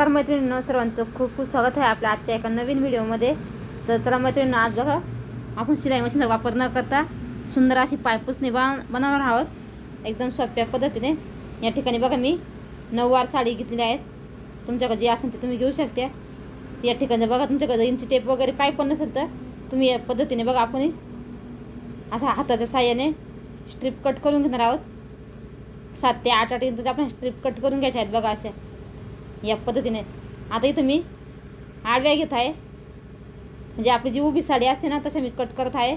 नमस्कार मैत्रिणींनो सर्वांचं खूप खूप स्वागत आहे आपल्या आजच्या एका नवीन व्हिडिओमध्ये. तर चला मैत्रिणींनो आज बघा आपण शिलाई मशीनचा वापर न करता सुंदर अशी पायपुसणी बा बनवणार आहोत. एकदम सोप्या पद्धतीने. या ठिकाणी बघा मी नऊवार साडी घेतलेली आहेत. तुमच्याकडे जे असेल ते तुम्ही घेऊ शकता. या ठिकाणी बघा तुमच्याकडे इंची टेप वगैरे काय पण नसेल तर तुम्ही या पद्धतीने बघा आपण असा हाताच्या साह्याने स्ट्रीप कट करून घेणार आहोत. सात ते आठ आठ इंच आपण स्ट्रीप कट करून घ्यायचे आहेत बघा अशा या पद्धतीने. आता इथं मी आडव्या घेत आहे. म्हणजे आपली जी उभी साडी असते ना तसं मी कट करत आहे.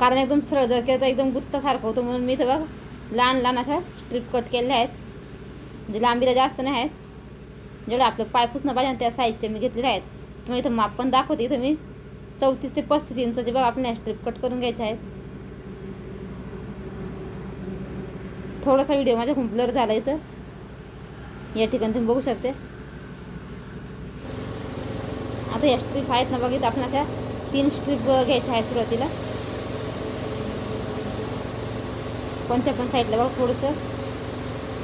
कारण एकदम सरळ जर केलं तर एकदम गुत्तासारखं होतं म्हणून मी इथं बघ लहान लहान अशा स्ट्रीप कट केलेल्या आहेत. म्हणजे लांबीला जास्त नाही आहेत. जेवढं आपलं पाय पुसणं पाहिजे ना त्या साईजचे मी घेतलेले आहेत. तुम्हाला इथं माप पण दाखवते. इथं मी चौतीस ते पस्तीस इंचाचे बघ आपल्याला स्ट्रीप कट करून घ्यायचे आहेत. थोडासा व्हिडिओ माझ्या खूप ब्लर झाला इथं. या ठिकाणी तुम्ही बघू शकते. आता या स्ट्रीप आहेत ना बघित आपण अशा तीन स्ट्रीप घ्यायच्या आहे सुरुवातीला. कोणत्या पण साईडला बघा थोडंसं.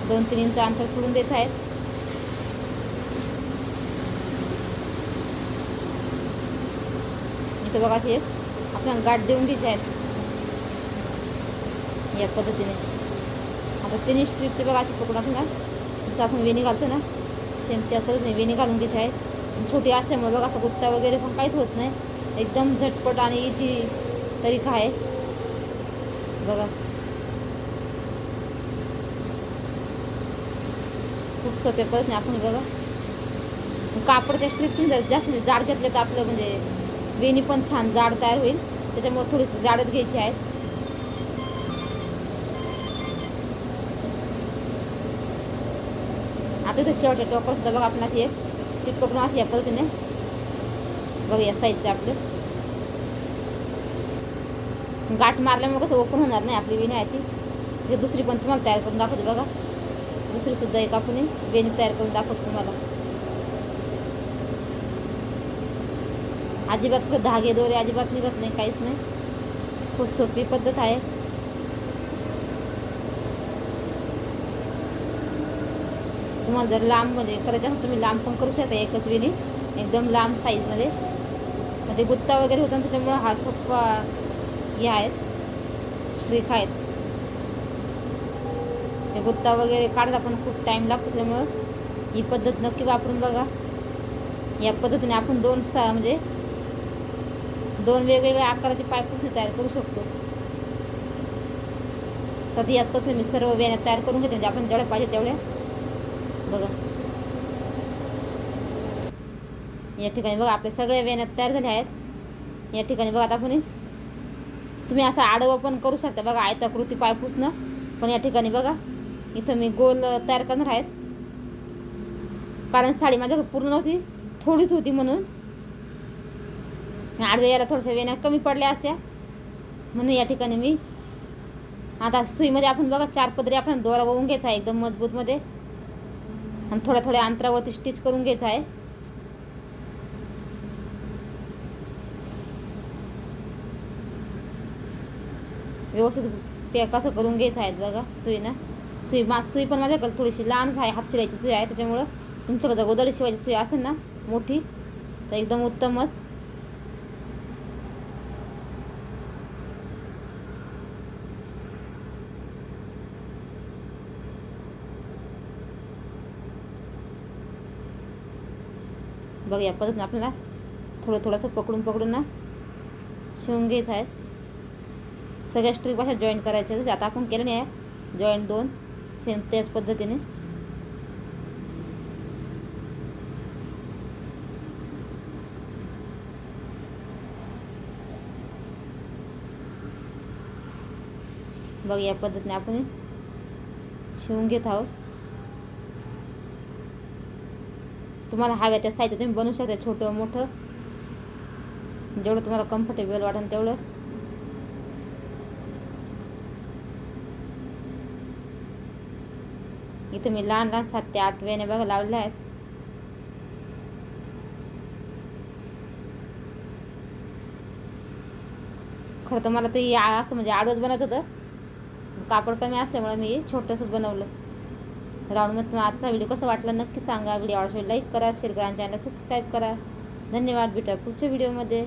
दोन तीन इंच अंतर सोडून द्यायचं आहे. इथं बघा ते आपल्याला गाठ देऊन घ्यायचे आहेत या पद्धतीने. आता तिन्ही स्ट्रीपचे बघा अशी पकडून ना. जसं आपण वेणी घालतो ना सेम त्या नाही वेणी घालून घ्यायची आहे छोटी असल्यामुळे बघा असं कुत्ता वगैरे पण काहीच होत नाही. एकदम झटपट आणि इझी तरीका आहे. बघा. खूप सोप्या नाही आपण बघा. कापडच्या स्ट्रीप जर जास्त जाड घेतले तर आपलं म्हणजे वेणी पण छान जाड तयार होईल. त्याच्यामुळे थोडीशी जाडच घ्यायची आहे आता शेवटच्या टोकर सुद्धा बघा आपण अशी एक स्टिप पकडून अशी या पद्धतीने बघा या साईजचे आपलं. गाठ मारल्यामुळे कसं ओपन होणार नाही आपली वेणी आहे ती. दुसरी पण तुम्हाला तयार करून दाखवते बघा. दुसरी सुद्धा एक आपण वेणी तयार करून दाखवतो तुम्हाला. अजिबात कुठे धागे दोरे अजिबात निघत नाही काहीच नाही. खूप सोपी पद्धत आहे. तुम्हाला जर लांबमध्ये करायचं असेल तुम्ही लांब पण करू शकता एकच वेणी एकदम लांब साईजमध्ये म्हणजे गुत्ता वगैरे होता त्याच्यामुळं हा सोपा हे आहेत स्ट्रिक आहेत. ते गुत्ता वगैरे काढता पण खूप टाईम लागतो त्यामुळं ही पद्धत नक्की वापरून बघा. या पद्धतीने आपण दोन सा म्हणजे दोन वेगवेगळ्या आकाराचे पायपुसणे तयार करू शकतो. सध्या यात पद्धतीने मी सर्व वेण्या तयार करून घेते म्हणजे आपण जेवढ्या पाहिजे तेवढ्या बघा. या ठिकाणी बघा आपले सगळ्या वेण्यात तयार झाल्या आहेत. या ठिकाणी बघा आता आपण तुम्ही असं आडवं पण करू शकता बघा आयताकृती पाय पुसणं पण या ठिकाणी बघा इथं मी गोल तयार करणार आहेत. कारण साडी माझ्याकडे पूर्ण नव्हती थोडीच होती म्हणून. आडव्या याला थोड्याशा वेण्या कमी पडल्या असत्या. म्हणून या ठिकाणी मी आता सुईमध्ये आपण बघा चार पदरी आपण दोरा वळून घ्यायचा एकदम मजबूतमध्ये आणि थोड्या थोड्या अंतरावरती स्टिच करून घ्यायचं आहे. व्यवस्थित पे कसं करून घ्यायचं आहे बघा सुईनं. सुई मा सुई पण माझ्याकडे थोडीशी लहानच आहे हात शिलायची सुई आहे त्याच्यामुळं तुमच्याकडे जर शिवायची सुई असेल ना मोठी तर एकदम उत्तमच. बघ या पद्धतीने आपल्याला थोडं थोडंसं पकडून पकडून ना शिवून घ्यायचं आहे. सगळ्या स्ट्रीप अशा जॉईन करायच्या जसे आता आपण केलं नाही आहे. जॉईंट दोन सेम त्याच पद्धतीने. बघ या पद्धतीने आपण शिवून घेत आहोत. तुम्हाला हव्या त्या साईजचं तुम्ही बनवू शकता छोटं मोठं. जेवढं तुम्हाला कम्फर्टेबल वाटेल तेवढं. इथं मी लहान लहान सात ते आठ वेण्या बघा लावलेल्या आहेत. खरं तर मला ते असं म्हणजे आडवत बनवत होतं. कापड कमी असल्यामुळे मी छोटंसंच बनवलं. राऊंड मग तुम्हाला आजचा व्हिडिओ कसा वाटला नक्की सांगा. व्हिडिओ आवडला लाईक करा शेअर करा आणि चॅनल सबस्क्राईब करा. धन्यवाद भेटा पुढच्या व्हिडिओमध्ये.